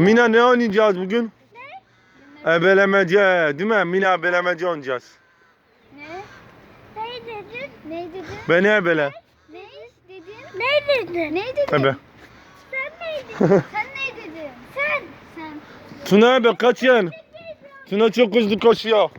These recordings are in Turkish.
Mina ne oynayacağız bugün? Ebelemece değil mi? Mina ebelemece oynayacağız. Ne? Ne dedin? Ne dedin? Beni ebele. Ne dedin? Ne dedin? Ne dedin? Ebe. Sen ne dedin? Sen ne dedin? Sen. Sen. Tuna ebe kaçın. Tuna çok hızlı koşuyor.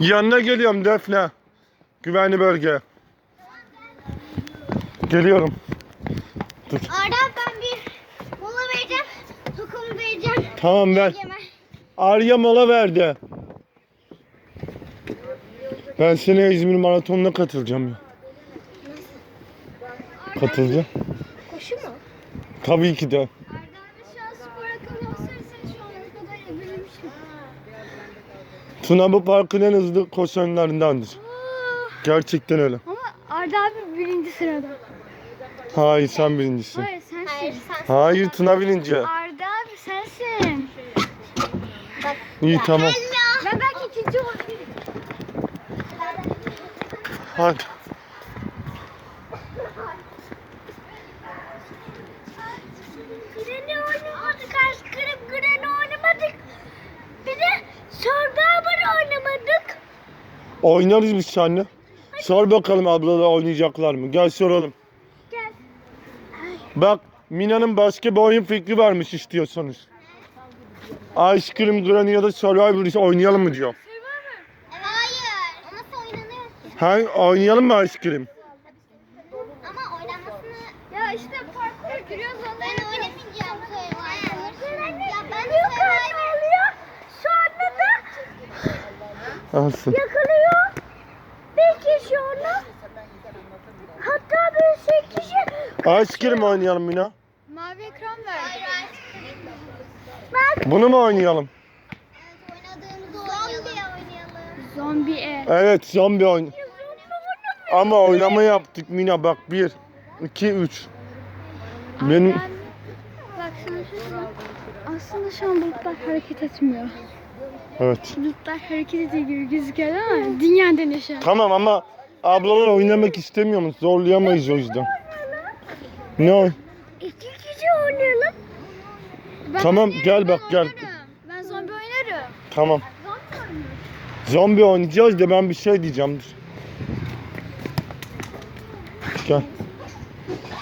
Yanına geliyorum Defne. Güvenli bölge. Geliyorum. Arda ben bir mola vereceğim. Tokumu vereceğim. Tamam ver. Yeme. Arya mola verdi. Ben sene İzmir Maratonu'na katılacağım ya. Katılacağım. Koşu mu? Tabii ki de. Arda abi şu an spor akıllı olsaydı sen şu ana kadar ebilirmiştin. Tuna bu parkın en hızlı koşanlarındandır. Gerçekten öyle. Ama Arda abi birinci sırada. Hayır sen birincisin. Hayır sensin. Hayır Hayır Tuna birinci. Arda abi sensin. İyi tamam. Ben belki ikinci olabilirim. Hadi. Greni oynamadık aşkım. Greni oynamadık. Bir de Survivor oynamadık. Oynarız biz seninle. Sor bakalım ablalar oynayacaklar mı? Gel soralım. Gel. Bak Mina'nın başka bir oyun fikri varmış istiyorsanız. Ice Cream Granny ya da Survivor oynayalım mı diyor. Hayır. O nasıl oynanıyor ki? Ha, oynayalım mı Ice Cream? Ama oynanmasını... Ya işte parkura giriyoruz onları Ben oynamayacağım Survivor. Ya ben de Survivor... oluyor. Sonra da Alsın. yakalıyor. Bir kişi onu. Hatta bir şey kişi... Ice Cream oynayalım Mina. Mavi ekran verdi. Bak. Bunu mu oynayalım? Zombi e. Evet zombi oyun. Ama oynama yaptık Mina bak 1, 2, 3. Benim Bak sana şu bak. Aslında şu an bulutlar hareket etmiyor. evet. Bulutlar hareket ediyor gibi gözüküyor ama dünyadan yaşa. Tamam ama ablalar oynamak istemiyor mu? Zorlayamayız o yüzden. Ne oy? İki kişi oynayalım. Ben Tamam, oynarım, gel bak, ben gel. oynarım. Ben zombi oynarım. Tamam. Zombi oynarım. Zombi oynayacağız da ben bir şey diyeceğim. Gel.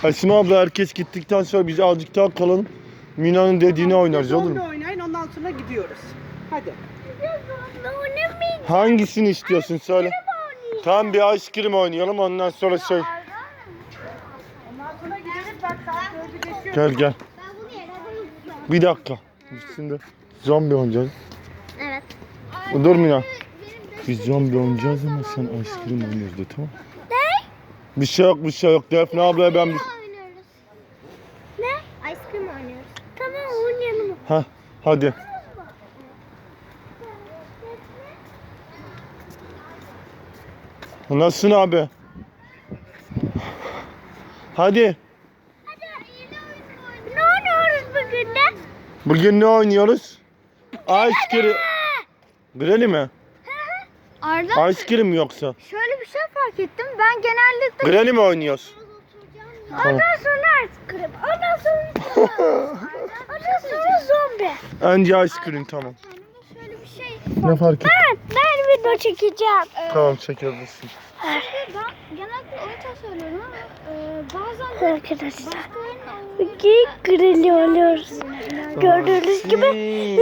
Esma abla herkes gittikten sonra biz azıcık daha kalalım. Mina'nın dediğini oynarız olur Zombi mu? oynayın ondan sonra gidiyoruz. Hadi. Hangisini istiyorsun söyle. Tamam bir ice cream oynayalım ondan sonra şey. Ondan sonra gideriz bak saat dördü geçiyor. Gel gel. Bir dakika. Şimdi zombi oynayacağız. Evet. Dur Mina. Biz zombi oynayacağız ama sen ice cream oynuyoruz de tamam Ne? Bir şey yok bir şey yok. Defne ablaya ben bir... oynuyoruz. Ne? Ice cream oynuyoruz. Tamam oynayalım. Ha hadi. Nasılsın abi? Hadi. Ne oynuyoruz bugün de? Bugün ne oynuyoruz? Ice cream. Granny mi? Arda Ice cream yoksa? şöyle bir şey fark ettim. Ben genellikle Granny mi oynuyoruz? Tamam. ondan sonra ice cream. Ondan sonra ondan sonra zombi. Önce ice cream tamam. Şöyle bir şey. Ne fark et? Ben, ben video çekeceğim. Tamam çekebilirsin. Ben genellikle oyun söylüyorum ama e, bazen Arkadaşlar. Bugün grill oluyoruz. Gördüğünüz gibi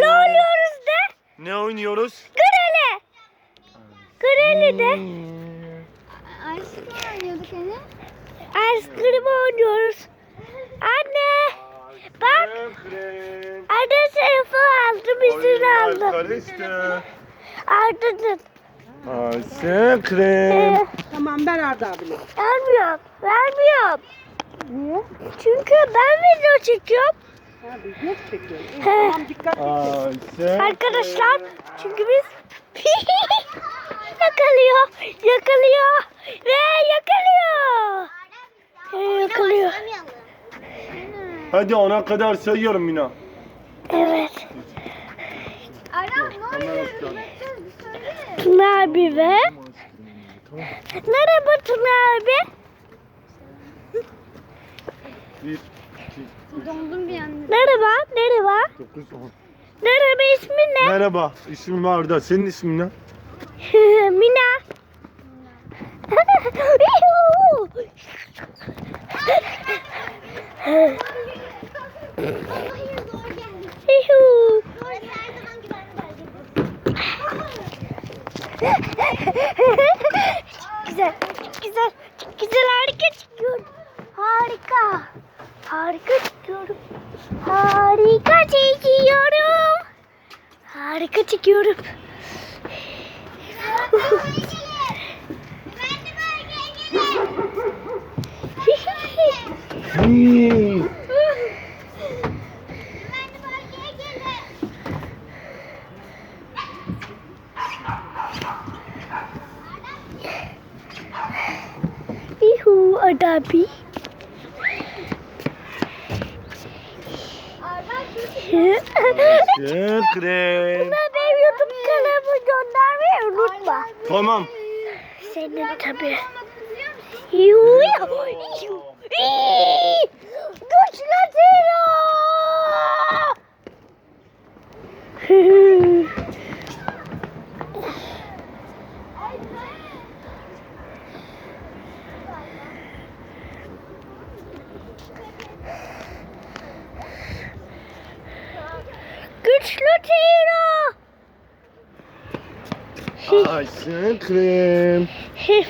ne oluyoruz de? Ne oynuyoruz? Grill'e. Grill'i de. Ice cream oynuyorduk hani. Ice cream oynuyoruz. Anne. Bak. Anne telefon aldım, izin aldım. Karıştı. Aldın. Ice cream. Ee, Tamam ben Arda abine. vermiyorum. Vermiyorum. Niye? Çünkü ben video çekiyorum. Tamam dikkat. Arkadaşlar çünkü biz yakalıyor, yakalıyor ve yakalıyor. Ve yakalıyor. Hadi ona kadar sayıyorum Mina. Evet. Tuna abi ve Merhaba Tuna abi. Bir, Dondum bir anda. Merhaba, merhaba. dokuz, on. Merhaba ismin ne? Merhaba, ismim Arda. Senin ismin ne? Mina. Çok güzel, çok güzel, çok güzel, harika çıkıyorum. Harika, harika çıkıyorum. Harika çekiyorum. Harika çekiyorum. Hmm. Yuhu adabi. Şükret. Buna benim YouTube kanalımı göndermeyi unutma. Tamam. Senin tabii. Yuhu yuhu. Güçlü Tiro. Ayşe krem.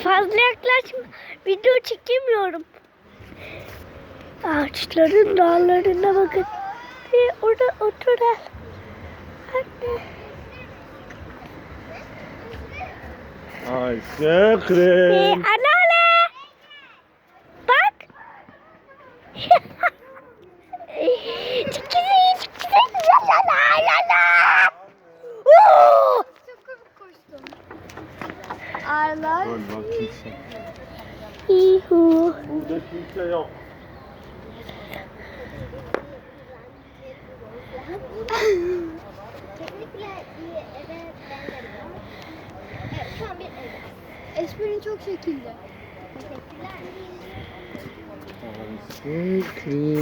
Fazla yaklaşma. Video çekemiyorum. Ağaçların dağlarına bakın. Bir orada oturan. Anne. Ayşe Ee, krem. anneanne. Bak. Kimse. Yuhu. Burada kimse yok. Kesinlikle iyi eve ama evet şu an bir ev. Esprin çok şekilde. Teşekkürler. Krem.